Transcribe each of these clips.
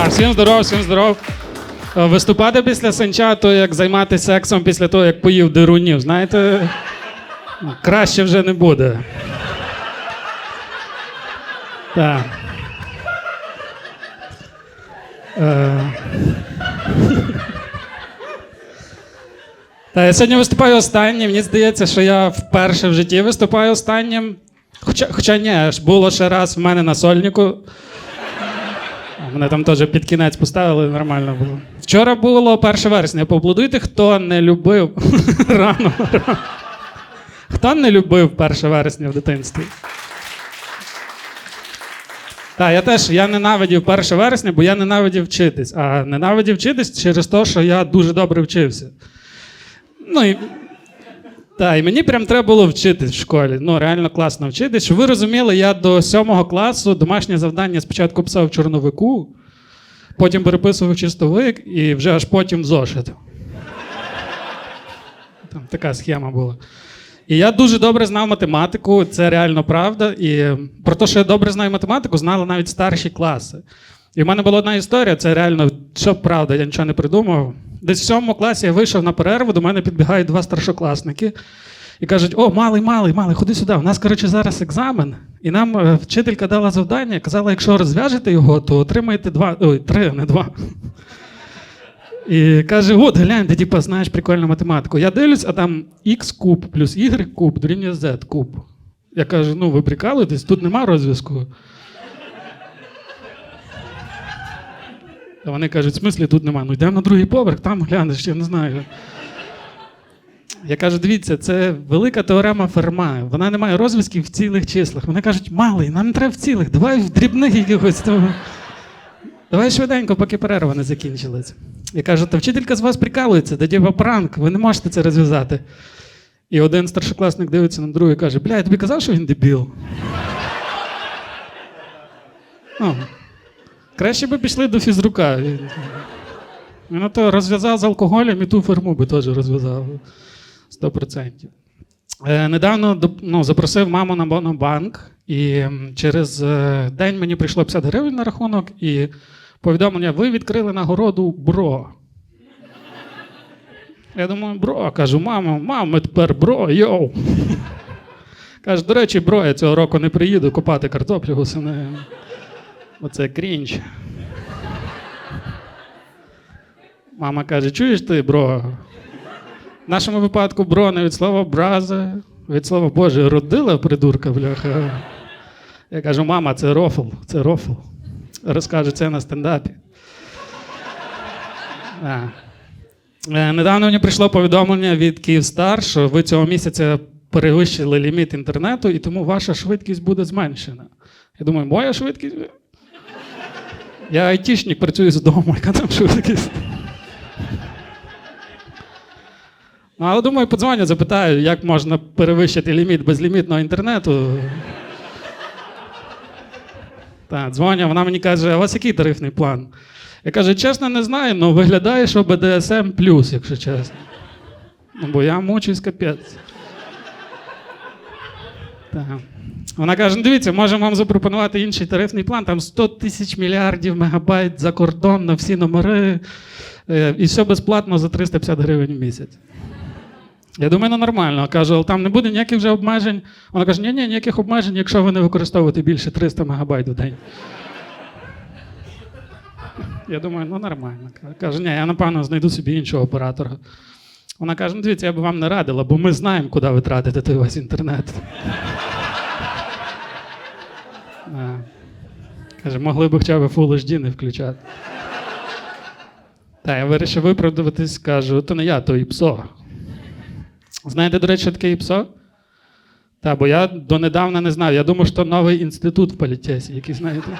Так, всім здоров, всім здоров. Е, Виступати після сенча, то як займатися сексом після того, як поїв дирунів, знаєте, краще вже не буде. Так. Е. Та я сьогодні виступаю останнім. Мені здається, що я вперше в житті виступаю останнім. Хоча, хоча ні, було ще раз в мене на сольнику. Мене там теж під кінець поставили, нормально було. Вчора було 1 вересня. Поаплодуйте, хто не любив рано. Хто не любив 1 вересня в дитинстві? Так, я теж я ненавидів 1 вересня, бо я ненавидів вчитись. А ненавидів вчитись через те, що я дуже добре вчився. Ну і так, і мені прям треба було вчитись в школі. Ну, реально класно вчитись. Щоб ви розуміли, я до сьомого класу домашнє завдання спочатку писав в чорновику, потім переписував чистовик і вже аж потім в зошит. Там така схема була. І я дуже добре знав математику, це реально правда. І про те, що я добре знаю математику, знали навіть старші класи. І в мене була одна історія, це реально, що правда, я нічого не придумав. Десь в сьомому класі я вийшов на перерву, до мене підбігають два старшокласники і кажуть: О, малий, малий, малий, ходи сюди. У нас, коротше, зараз екзамен. І нам е, вчителька дала завдання, казала, якщо розв'яжете його, то отримаєте два, ой, три, не два. І каже: от, глянь, ти типу, знаєш прикольну математику. Я дивлюсь, а там x куб плюс y куб дорівнює z куб. Я кажу: ну ви прикалуєтесь, тут нема розв'язку. А вони кажуть, в смислі тут нема. Ну йдемо на другий поверх, там глянеш, я не знаю. Я кажу, дивіться, це велика теорема Ферма. Вона не має розв'язків в цілих числах. Вони кажуть, малий, нам не треба в цілих, давай в дрібних якихось. Того. Давай швиденько, поки перерва не закінчилась. Я кажу, та вчителька з вас прикалується, да діва пранк, ви не можете це розв'язати. І один старшокласник дивиться на другий і каже: Бля, я тобі казав, що він дебіл. Ну, краще би пішли до фізрука. Він то розв'язав з алкоголем і ту ферму би теж розв'язав. 100%. Е, недавно ну, запросив маму на монобанк, і через е, день мені прийшло 50 гривень на рахунок, і повідомлення: ви відкрили нагороду бро. Я думаю, бро, кажу, мамо, мам, ми тепер бро, йоу. Каже, до речі, бро, я цього року не приїду копати картоплю гусини. Оце крінж. Мама каже: чуєш ти, бро? В нашому випадку бро не від слова браза, від слова Боже, родила придурка, бляха. Я кажу, мама, це рофл, це рофл. Розкажу це на стендапі. А. Е, Недавно мені прийшло повідомлення від Київстар, що ви цього місяця перевищили ліміт інтернету, і тому ваша швидкість буде зменшена. Я думаю, моя швидкість. Я айтішник, працюю з дому, яка там швидкість. Ну, але думаю, подзвоню, запитаю, як можна перевищити ліміт безлімітного інтернету. Так, дзвоню, вона мені каже, а у вас який тарифний план? Я кажу, чесно, не знаю, але виглядає, що БДСМ плюс, якщо чесно. Ну, бо я мучусь капець. Так. Вона каже: ну дивіться, можемо вам запропонувати інший тарифний план, там 100 тисяч мільярдів мегабайт за кордон на всі номери, е, і все безплатно за 350 гривень в місяць. Я думаю, ну нормально. Кажу, але там не буде ніяких вже обмежень. Вона каже, ні, ні, ніяких обмежень, якщо ви не використовуєте більше 300 мегабайт в день. Я думаю, ну нормально. Каже, ні, я напевно знайду собі іншого оператора. Вона каже: ну дивіться, я б вам не радила, бо ми знаємо, куди ви тратите той весь інтернет. А. Каже, могли б хоча б Full HD не включати. Та я вирішив виправдуватись, кажу, то не я, то ІПСО. Знаєте, до речі, що таке ІПСО? Так, бо я донедавна не знав. Я думав, що новий інститут в політесі, який знаєте.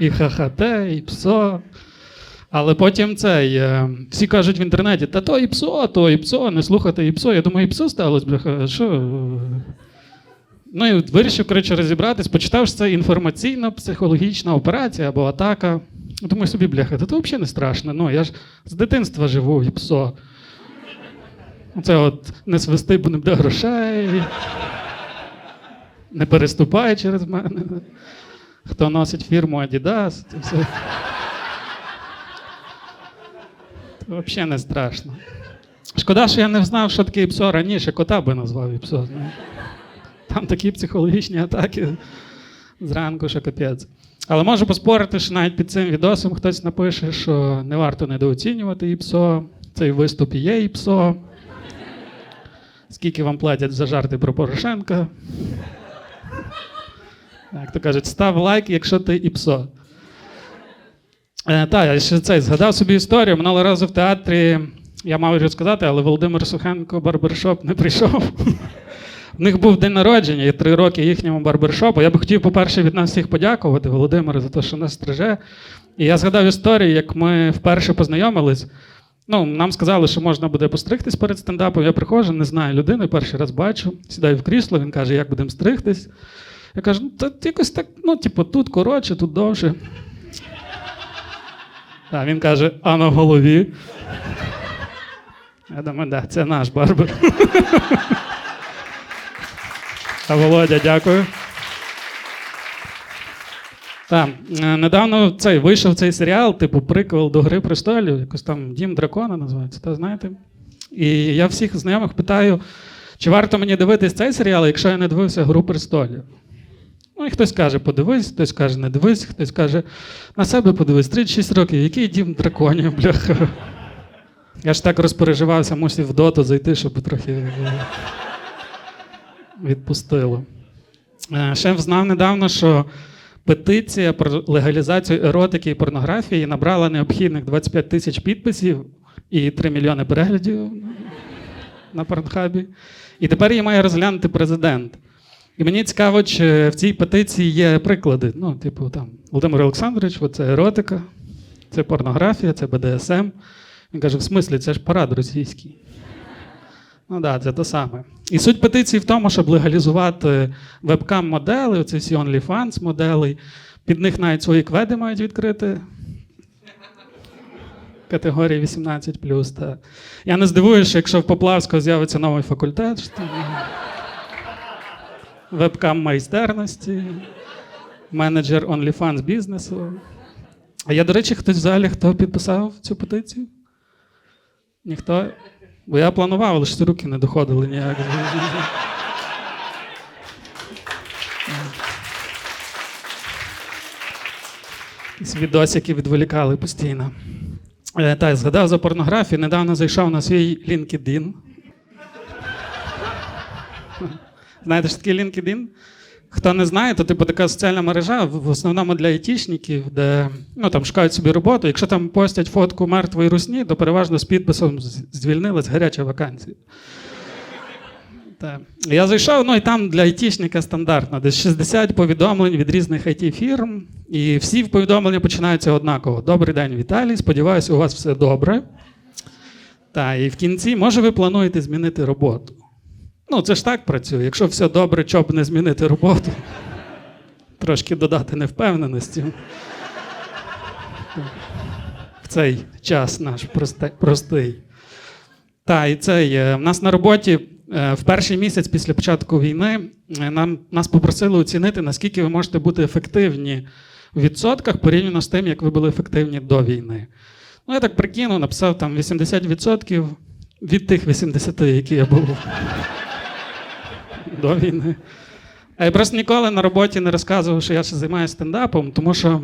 І ХХТ, і ПСО. Але потім цей, е, всі кажуть в інтернеті, та то і ПСО, то і ПСО, не слухати і ПСО. Я думаю, і ПСО сталося, бляха, що? Ну і вирішив, коротше, розібратись, почитав, що це інформаційно-психологічна операція або атака. Думаю собі, бляха, то взагалі не страшно. Ну, я ж з дитинства живу і ПСО. Це от не свисти, бо не буде грошей. Не переступай через мене. хто носить фірму Adidas, це все. Це взагалі не страшно. Шкода, що я не знав, що таке ІПСО раніше, кота би назвав ІПСО. знаєш. Там такі психологічні атаки зранку, що капець. Але можу поспорити, що навіть під цим відосом хтось напише, що не варто недооцінювати ІПСО, цей виступ і є ІПСО. Скільки вам платять за жарти про Порошенка? Як то кажуть, став лайк, якщо ти ІПСО. Е, так, я ще цей згадав собі історію. Минулого разу в театрі я мав розказати, але Володимир Сухенко барбершоп не прийшов. В них був день народження і три роки їхньому барбершопу. Я би хотів, по-перше, від нас всіх подякувати Володимиру за те, що нас стриже. І я згадав історію, як ми вперше познайомились. Ну, нам сказали, що можна буде постригтись перед стендапом. Я приходжу, не знаю людини, перший раз бачу, сідаю в крісло, він каже, як будемо стригтись. Я кажу, ну, та якось так, ну, типу, тут коротше, тут довше. А він каже, а на голові. Я думаю, да, це наш барбер. А Володя, дякую. Так, е, недавно цей, вийшов цей серіал, типу приквел до Гри престолів, якось там Дім дракона називається, та знаєте? І я всіх знайомих питаю, чи варто мені дивитись цей серіал, якщо я не дивився Гру престолів. Ну, і хтось каже, подивись, хтось каже, не дивись, хтось каже, на себе подивись, 36 років, який дім драконів, бляха. Я ж так розпереживався, мусив в доту зайти, щоб трохи е, відпустило. Е, Ще знав недавно, що петиція про легалізацію еротики і порнографії набрала необхідних 25 тисяч підписів і 3 мільйони переглядів на порнхабі. І тепер її має розглянути президент. І мені цікаво, чи в цій петиції є приклади. Ну, типу, там Володимир Олександрович, це еротика, це порнографія, це БДСМ. Він каже: в смислі, це ж парад російський. Ну да, це те саме. І суть петиції в тому, щоб легалізувати вебкам-модели, оці всі OnlyFans модели. Під них навіть свої кведи мають відкрити. Категорії 18. Та. Я не здивуюся, якщо в Поплавського з'явиться новий факультет. Що вебкам майстерності, менеджер OnlyFans бізнесу. А я, до речі, хтось в залі, хто підписав цю петицію? Ніхто? Бо я планував, але ж руки не доходили ніяк. Відосики відволікали постійно. Е, Так, згадав за порнографію. Недавно зайшов на свій LinkedIn. Знаєте, що таке LinkedIn? Хто не знає, то типу така соціальна мережа в основному для айтішників, де ну, там шукають собі роботу. Якщо там постять фотку мертвої русні, то переважно з підписом звільнилась гаряча вакансія. Так. Я зайшов, ну і там для айтішника стандартно, десь 60 повідомлень від різних it фірм і всі повідомлення починаються однаково. Добрий день, Віталій. Сподіваюся, у вас все добре. Так, і в кінці, може, ви плануєте змінити роботу. Ну, це ж так працює. Якщо все добре, чого б не змінити роботу, трошки додати невпевненості. В цей час наш простий. Та, і цей, в нас на роботі е, в перший місяць після початку війни е, нам, нас попросили оцінити, наскільки ви можете бути ефективні в відсотках порівняно з тим, як ви були ефективні до війни. Ну, я так прикинув, написав там 80% від тих 80, які я був до війни. А я просто ніколи на роботі не розказував, що я ще займаюся стендапом, тому що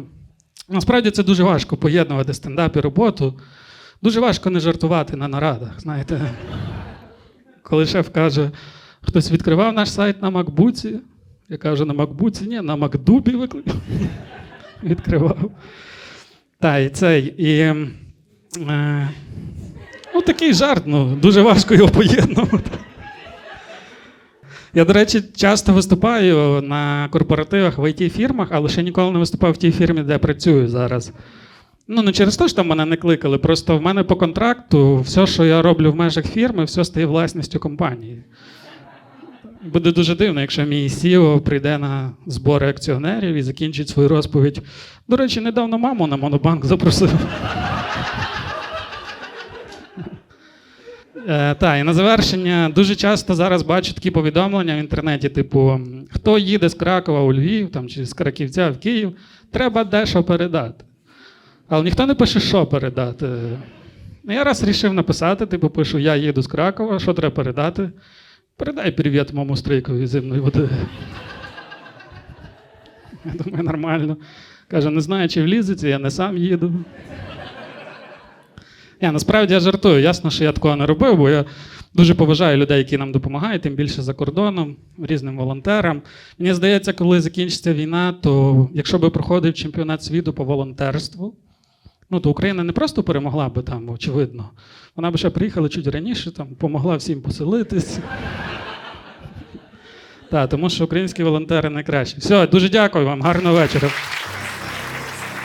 насправді це дуже важко поєднувати стендап і роботу. Дуже важко не жартувати на нарадах. Знаєте, коли шеф каже, хтось відкривав наш сайт на Макбуці, я кажу, на Макбуці, ні, на Макдубі виклик. відкривав. Та, і цей. І, е, ну, такий жарт, ну, дуже важко його поєднувати. Я, до речі, часто виступаю на корпоративах в it фірмах але ще ніколи не виступав в тій фірмі, де працюю зараз. Ну, не через те, що там мене не кликали, просто в мене по контракту все, що я роблю в межах фірми, все стає власністю компанії. Буде дуже дивно, якщо мій CEO прийде на збори акціонерів і закінчить свою розповідь. До речі, недавно маму на монобанк запросив. Е, та, і на завершення дуже часто зараз бачу такі повідомлення в інтернеті, типу, хто їде з Кракова у Львів там, чи з Краківця в Київ, треба дещо передати. Але ніхто не пише, що передати. Ну, я раз рішив написати, типу, пишу, я їду з Кракова, що треба передати? Передай привіт моєму стрийкові зимної води. Я думаю, нормально. Каже, не знаю, чи влізеться, я не сам їду. Я насправді я жартую. Ясно, що я такого не робив, бо я дуже поважаю людей, які нам допомагають, тим більше за кордоном, різним волонтерам. Мені здається, коли закінчиться війна, то якщо би проходив чемпіонат світу по волонтерству, ну то Україна не просто перемогла би там, очевидно. Вона б ще приїхала чуть раніше, там, помогла всім поселитись. Так, тому що українські волонтери найкращі. Все, дуже дякую вам, гарного вечора.